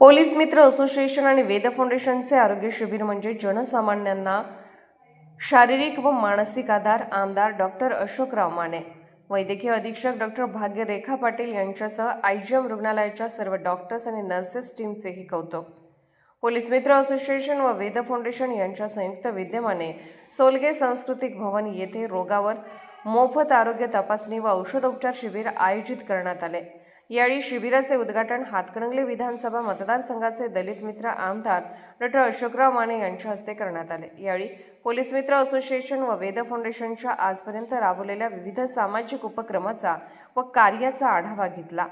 Police मित्र association आणि वेद फाउंडेशनचे आरोग्य शिबिर म्हणजे जनसामान्यांना शारीरिक व मानसिक आधार आमदार डॉक्टर अशोकराव माने वैद्यकीय अधीक्षक डॉक्टर भाग्य रेखा पाटील यांच्यासह आयजीएम रुग्णालयाच्या सर्व डॉक्टर्स आणि नर्सेस टीमचेही कौतुक. पोलीस मित्र असोसिएशन व वेद फाउंडेशन यांच्या संयुक्त विद्यमाने सोलगे सांस्कृतिक भवन येथे रोगावर मोफत आरोग्य तपासणी व औषधोपचार शिबिर आयोजित करण्यात आले. यावेळी शिबिराचे उद्घाटन हातकणंगले विधानसभा मतदारसंघाचे दलित मित्र आमदार डॉक्टर अशोकराव माने यांच्या हस्ते करण्यात आले. यावेळी पोलीस मित्र असोसिएशन व वेद फाउंडेशनच्या आजपर्यंत राबवलेल्या विविध सामाजिक उपक्रमाचा व कार्याचा आढावा घेतला.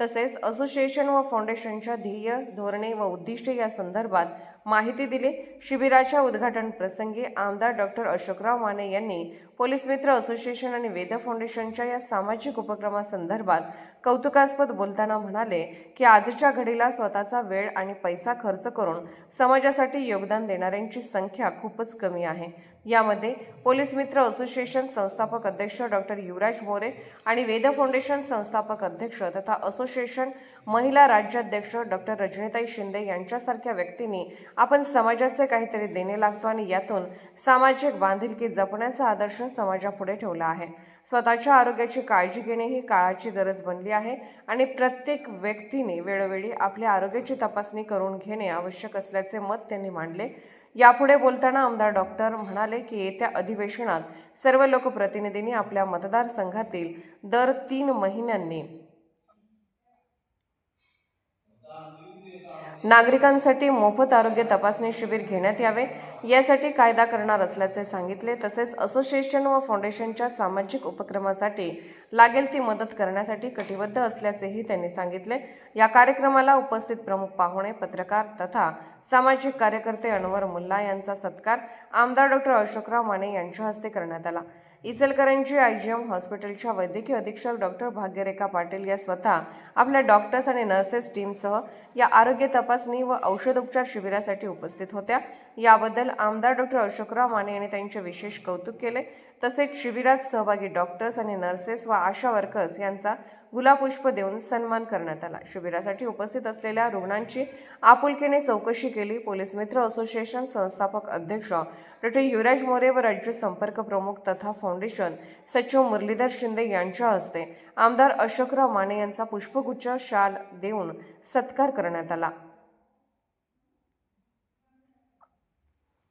तसेच असोसिएशन व फाउंडेशनच्या ध्येय धोरणे व उद्दिष्टे या संदर्भात माहिती दिली. शिबिराच्या उद्घाटन प्रसंगी आमदार डॉक्टर अशोकराव माने यांनी पोलीस मित्र असोसिएशन आणि वेद फाउंडेशनच्या या सामाजिक उपक्रमासंदर्भात कौतुकास्पद बोलताना म्हणाले की आजच्या घडीला स्वतःचा वेळ आणि पैसा खर्च करून समाजासाठी योगदान देणाऱ्यांची संख्या खूपच कमी आहे. यामध्ये पोलीस मित्र असोसिएशन संस्थापक अध्यक्ष डॉक्टर युवराज मोरे आणि वेद फाउंडेशन संस्थापक अध्यक्ष तथा असोसिएशन महिला राज्याध्यक्ष डॉक्टर रजनीताई शिंदे यांच्यासारख्या व्यक्तींनी आपण समाजाचे काहीतरी देणे लागतो आणि यातून सामाजिक बांधिलकी जपण्याचा आदर्श समाजापुढे ठेवला आहे. स्वतःच्या आरोग्याची काळजी घेणे ही काळाची गरज बनली आहे आणि प्रत्येक व्यक्तीने वेळोवेळी आपल्या आरोग्याची तपासणी करून घेणे आवश्यक असल्याचे मत त्यांनी मांडले. यापुढे बोलताना आमदार डॉक्टर म्हणाले की येत्या अधिवेशनात सर्व लोकप्रतिनिधींनी आपल्या मतदारसंघातील दर तीन महिन्यांनी नागरिकांसाठी मोफत आरोग्य तपासणी शिबिर घेण्यात यावे. यासाठी कायदा करणार असल्याचे सांगितले. तसेच असोसिएशन व फाउंडेशनच्या सामाजिक उपक्रमासाठी लागेल ती मदत करण्यासाठी कटिबद्ध असल्याचेही त्यांनी सांगितले. या कार्यक्रमाला उपस्थित प्रमुख पाहुणे पत्रकार तथा सामाजिक कार्यकर्ते अनवर मुल्ला यांचा सत्कार आमदार डॉक्टर अशोकराव माने यांच्या हस्ते करण्यात आला. इचलकरंजी आयजीएम हॉस्पिटलच्या वैद्यकीय अधीक्षक डॉक्टर भाग्यरेखा पाटील या स्वतः आपल्या डॉक्टर्स आणि नर्सेस टीमसह या आरोग्य तपासणी व औषधोपचार शिबिरासाठी उपस्थित होत्या. याबद्दल आमदार डॉक्टर अशोकराव माने यांनी त्यांचे विशेष कौतुक केले. तसेच शिबिरात सहभागी डॉक्टर्स आणि नर्सेस व आशा वर्कर्स यांचा गुलापुष्प देऊन सन्मान करण्यात आला. शिबिरासाठी उपस्थित असलेल्या रुग्णांची आपुलकीने चौकशी केली. पोलीस मित्र असोसिएशन संस्थापक अध्यक्ष डॉक्टर युवराज मोरे व राज्य संपर्क प्रमुख तथा फाउंडेशन सचिव मुरलीधर शिंदे यांच्या हस्ते आमदार अशोकराव माने यांचा पुष्पगुच्छ शाल देऊन सत्कार करण्यात आला.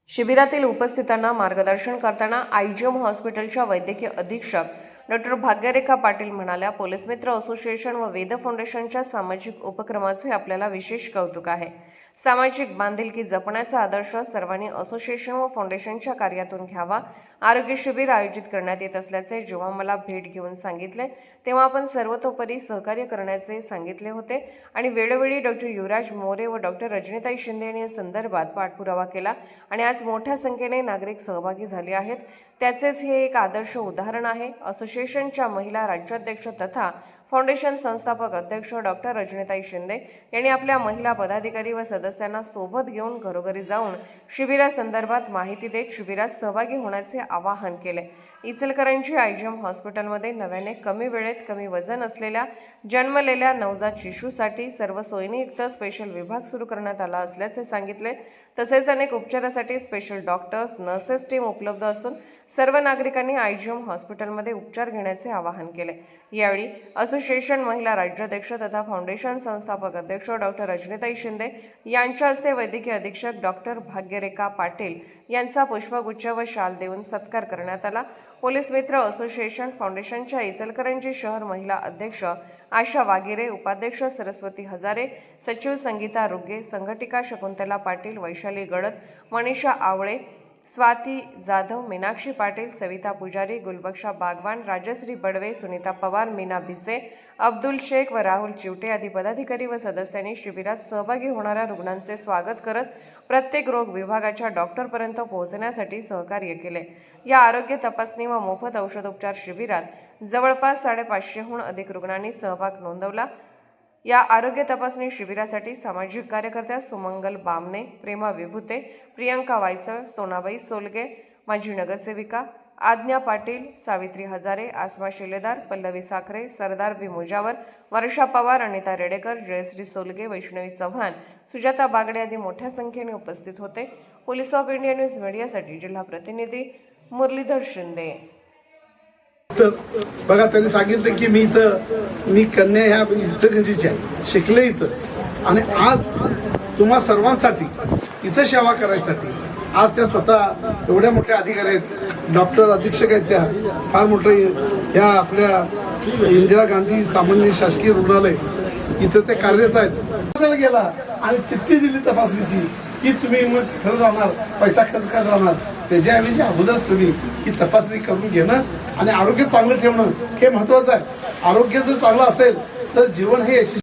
शिबिरातील उपस्थितांना मार्गदर्शन करताना आयजीएम हॉस्पिटलच्या वैद्यकीय अधीक्षक डॉक्टर भाग्यरेखा पाटील म्हणाल्या पोलीस मित्र असोसिएशन व वेद फाउंडेशनच्या सामाजिक उपक्रमाचे आपल्याला विशेष कौतुक आहे. सामाजिक बांधिलकी जपण्याचा आदर्श सर्वांनी असोसिएशन व फाउंडेशनच्या कार्यातून घ्यावा. आरोग्य शिबिर आयोजित करण्यात येत असल्याचे जेव्हा मला भेट घेऊन सांगितले तेव्हा आपण सर्वतोपरी सहकार्य करण्याचे सांगितले होते आणि वेळोवेळी डॉक्टर युवराज मोरे व डॉक्टर रजनीताई शिंदे यांनी या संदर्भात पाठपुरावा केला आणि आज मोठ्या संख्येने नागरिक सहभागी झाले आहेत. त्याचेच हे एक आदर्श उदाहरण आहे. असोसिएशनच्या महिला राज्याध्यक्ष तथा फाउंडेशन संस्थापक अध्यक्ष डॉक्टर रजनीताई शिंदे यांनी आपल्या महिला पदाधिकारी व सदस्यांना सोबत घेऊन घरोघरी जाऊन शिबिरासंदर्भात माहिती देत शिबिरात सहभागी होण्याचे आवाहन केले. इचलकरंजी आयजीएम हॉस्पिटलमध्ये नव्याने कमी वेळेत कमी वजन असलेल्या जन्मलेल्या नवजात शिशूसाठी सर्व सोयीनियुक्त स्पेशल विभाग सुरू करण्यात आला असल्याचे सांगितले. तसेच अनेक उपचारासाठी स्पेशल डॉक्टर्स नर्सेस टीम उपलब्ध असून सर्व नागरिकांनी आयजीएम हॉस्पिटलमध्ये उपचार घेण्याचे आवाहन केले. यावेळी असोसिएशन महिला राज्याध्यक्ष तथा फाउंडेशन संस्थापक अध्यक्ष डॉक्टर रजनीताई शिंदे यांच्या हस्ते वैद्यकीय अधीक्षक डॉक्टर भाग्यरेखा पाटील यांचा पुष्पगुच्छ व शाल देऊन सत्कार करण्यात आला. पोलीस मित्र असोसिएशन फाउंडेशनच्या इचलकरंजी शहर महिला अध्यक्ष आशा वागिरे उपाध्यक्ष सरस्वती हजारे सचिव संगीता रुगे संघटिका शकुंतला पाटील वैशाली गडद मनीषा आवळे स्वाती जाधव मीनाक्षी पाटील सविता पुजारी गुलबक्षा बागवान राजश्री बडवे सुनीता पवार मीना भिसे अब्दुल शेख व राहुल चिवटे आदी पदाधिकारी व सदस्यांनी शिबिरात सहभागी होणाऱ्या रुग्णांचे स्वागत करत प्रत्येक रोग विभागाच्या डॉक्टरपर्यंत पोहोचण्यासाठी सहकार्य केले. या आरोग्य तपासणी व मोफत औषधोपचार शिबिरात जवळपास साडेपाचशेहून अधिक रुग्णांनी सहभाग नोंदवला. या आरोग्य तपासणी शिबिरासाठी सामाजिक कार्यकर्त्या सुमंगल बामणे प्रेमा विभुते प्रियंका वायचळ सोनाबाई सोलगे माजी नगरसेविका आज्ञा पाटील सावित्री हजारे आसमा शिलेदार पल्लवी साखरे सरदार बी मुजावर वर्षा पवार अनिता रेडेकर जयश्री सोलगे वैष्णवी चव्हाण सुजाता बागडे आदी मोठ्या संख्येने उपस्थित होते. पोलीस ऑफ इंडिया न्यूज मीडियासाठी जिल्हा प्रतिनिधी मुरलीधर शिंदे. बघा त्यांनी सांगितलं की मी इथं मी कन्या ह्या इथं आहे. शिकले इथं. आणि आज तुम्हा सर्वांसाठी इथं सेवा करायसाठी आज त्या स्वतः एवढ्या मोठ्या अधिकारी आहेत. डॉक्टर अधीक्षक आहेत त्या. फार मोठ्या ह्या आपल्या इंदिरा गांधी सामान्य शासकीय रुग्णालय. इथं ते कार्यरत आहेत. गेला आणि चिठ्ठी दिली तपासणीची की तुम्ही मग खरंच राहणार पैसा खर्च करत राहणार. त्याच्याऐवजी अगोदरच तुम्ही ही तपासणी करून घेणं आणि आरोग्य चांगलं ठेवणं हे महत्वाचं आहे. आरोग्य जर चांगलं असेल तर जीवन हे यशस्वी